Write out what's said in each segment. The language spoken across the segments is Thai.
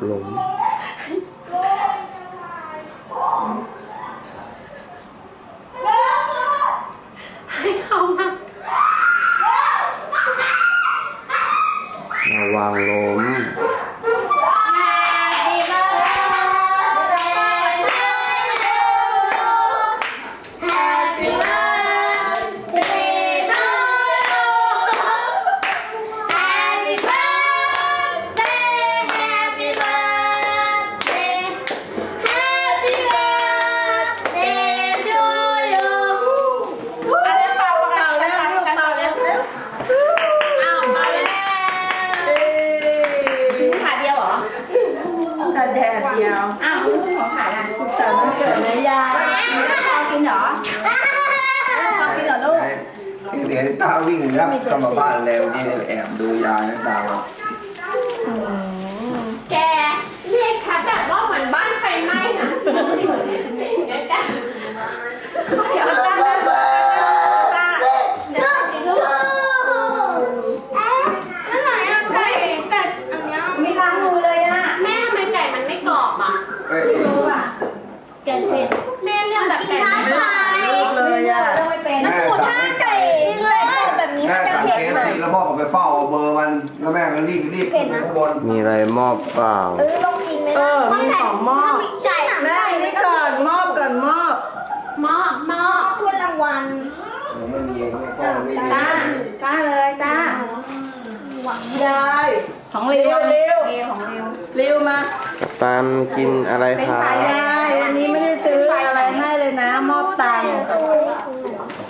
ก็ ขาแดดเดียว อ้าวนี่ของขายอะไรคุณสาวมันเกิดเนื้อยาพอกินเหรอพอกินเหรอลูกเห็นตาวิ่งแล้วกลับมาบ้านแล้วนี่แอบดูยายนะตาว่า แกเรียกแคปแบบว่าเหมือนบ้านไฟไหม้นะสนุกดีเหมือนกันเดี๋ยวจ้ะเดี๋ยวจ้ะเดี๋ยวจ้ะเดี๋ยวลูก นั่นไหนอะไก่แต่อันเนี้ยไม่ล้างมือเลยอะ แม่ทำไมไก่มันไม่กรอบอะ เอ้ย รู้อะแกงเผ็ด แม่เรียกแบบไก่ไม่กรอบ ลูกเลยอะไม่เป็น แม่สั่ง ไก่เลยแบบนี้ แม่สั่งเคฟซี แล้วพ่อก็ไปเฝ้าเอาเบอร์มันแล้วแม่ก็รีบรีบขึ้นข้างบนมีอะไรมอบเปล่า เออลองกินไหมเออมีของมอบแม่นี่ก่อนมอบก่อนมอบหม้อหม้อถ้วยรางวัลไม่มีพ่อไม่มีตาตาเลยตาได้ ของเร็วเร็วของเร็วเร็วมาตันกินอะไรเป็นครับสายได้วันนี้ไม่ได้ซื้ออะไรให้เลยนะ มอบตังค์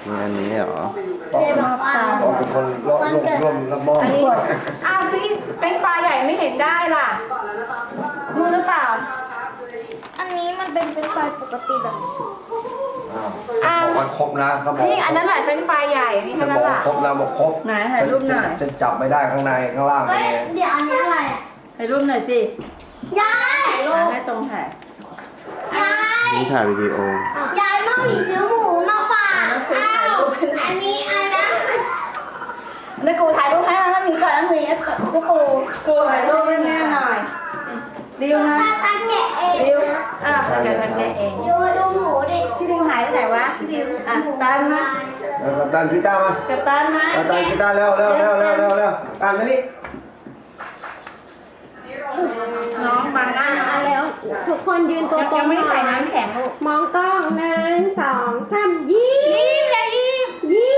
มีอันนี้เหรอพ่อมอบตังค์พ่อเป็นคนร่วมร่วมร่วมรับมอบอันนี้อ้าวซิเป็นไฟใหญ่ไม่เห็นได้ล่ะมือหรือเปล่า อันนี้มันเป็นเป็นไฟปกติแบบนี้อ้าวบอกว่าครบนะเขาบอกนี่อันนั้นแหละเป็นไฟใหญ่นี่จะแค่บนั้อนกล่ะครบนะบอกครบไหนถ่ายรูปหน่อยจะจับไม่ได้ข้างในข้างล่างเฮ้ยเลยเดี๋ยวอันนี้อะไรอะถ่ายรูปหน่อยสิยายถ่ายให้ตรงถ่ายยายนี่ถ่ายวิดีโอยายมามีซื้อหมูมาฝากอ้าวอันนี้อันนั้น นี่กูถ่ายรูปให้มันมีก่อนมันมี กูกูกูถ่ายรูปให้แม่หน่อยดิวนะตาตาแกะเองดิวอะแกะแกะเองดูดูหมูดิพี่ดิวหายไปไหนวะพี่ดิวอะตันนะแล้วกัปตันพิต้ามากับตันนะกัปตันพิต้าเร็วเร็วเร็วเร็วเร็วเร็วตันมานี่น้องบางหน้าอะแล้ว ทุกคนยืนตัวตรงยังไม่ใส่น้ำแข็งลูกมองกล้องหนึ่งสองสามยิ้มยิ้มเลยยิ้มยิ้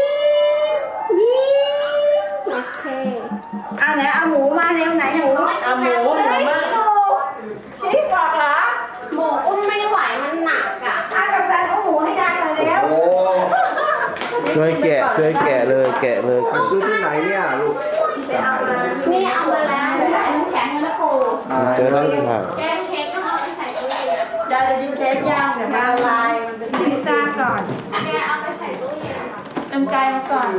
มยิ้มโอเค อะไหนเอาหมูมาเร็วไหนหมูเอาหมูหมูมาพี่บอกเหรอ หมูอุ้มไม่ไหวมันหนักอะ อะกับตันเอาหมูให้ได้เลยแล้ว โอ้ ช่วยแกะช่วยแกะเลยแกะเลยไปซื้อที่ไหนเนี่ยลูกไปเอามานี่เอามาแล้วใส่น้ำแข็งให้นะปูเจอแล้วถ่ายแกงเค้กก็เอาไปใส่ตู้เย็นยายจะกินเค้กย่างเดี๋ยวมาละลายมันจะพิซซ่าก่อนแกเอาไปใส่ตู้เย็นค่ะเต็มใจมาก่อน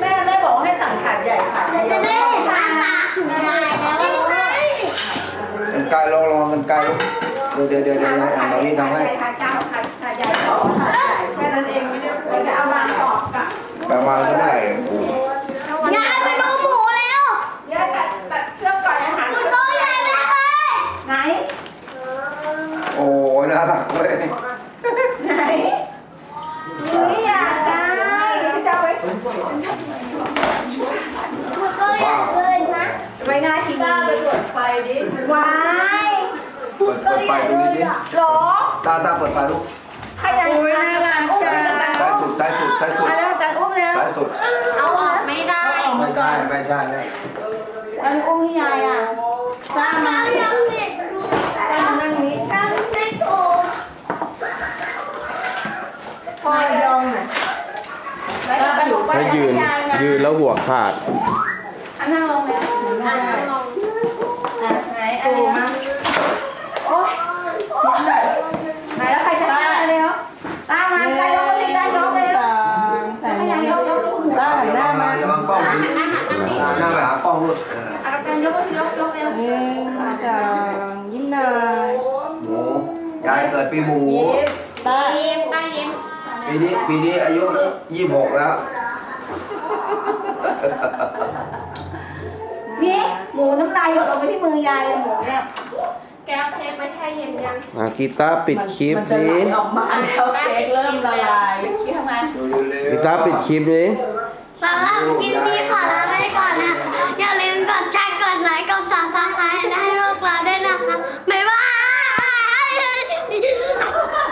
แม่แม่บอกให้สั่งถาดใหญ่ถาดเดียวจะได้เห็นหน้าตาคุณยายแล้วมันไกลลองลองมันไกลลูกเดี๋ยวเดี๋ยวเดี๋ยวเดี๋ยวอันนี้ทำให้ถาดเจ้าถาดถาดใหญ่ขอถาดใหญ่แค่นั้นเองไม่ได้เราจะเอามาตอกกับ ประมาณเท่าไหร่โอ้ ยายมาดูหมูแล้ว ยายตัดตัดเชือกก่อนอาหาร ดูตัวใหญ่เลย ไหน โอ้ยน่ารักเว้ย ไหนนี่อยากได้จะเอาไว้ ดูตัวใหญ่เลยนะ ไว้หน้าทีวีไปตรวจไฟดิว้าย ดูตัวใหญ่เลยอะหรอตาตาเปิดไฟลูกใครอยากอุ้ยน่ารักจังซ้ายสุดซ้ายสุดซ้ายสุดมาแล้วจังอุ้มแล้วซ้ายสุด เอาออกไม่ได้ ไม่ใช่ไม่ใช่นะจังอุ้มให้ยายอะตามมายังเด็กดูตามนั่งนี้ตั้งไม่โตพ่อยองหน่อยแล้วไปบอกว่าถ้ายืนยายนะยืนแล้วหัวขาด อันนั่งลงแล้วนั่งลงอะไหนอะไรนะโอ๊ยชิ้นเลยไหนแล้วใครจะได้เร็วตามมาใครยกมือสิได้ยกเร็วไม่ยังยกยกยกหัวหันหน้ามา จะมากล้องดูหน้าไปหาก ล้องลูกอาการยกมือยกยกเร็วหนึ่งสองยิ้มหน่อยหมูยายเกิดปีหมูตายิ้มตายิ้มปีนี้ปีนี้อายุยี่สิบหกแล้วนนี่หมูน้ำลายหยดลงไปที่มือยายเลยหมูเนี่ยแก้วเค้กไม่ใช่เย็นยังอะกีตาร์ปิดคลิปมันจะดิไหลออกมาแล้วเค้กเริ่มละลายคิดทำงานดูเร็วๆกีตาร์ปิดคลิปดิ สำหรับคลิปนี้ขอลาไปก่อนนะอย่าลืมกดแช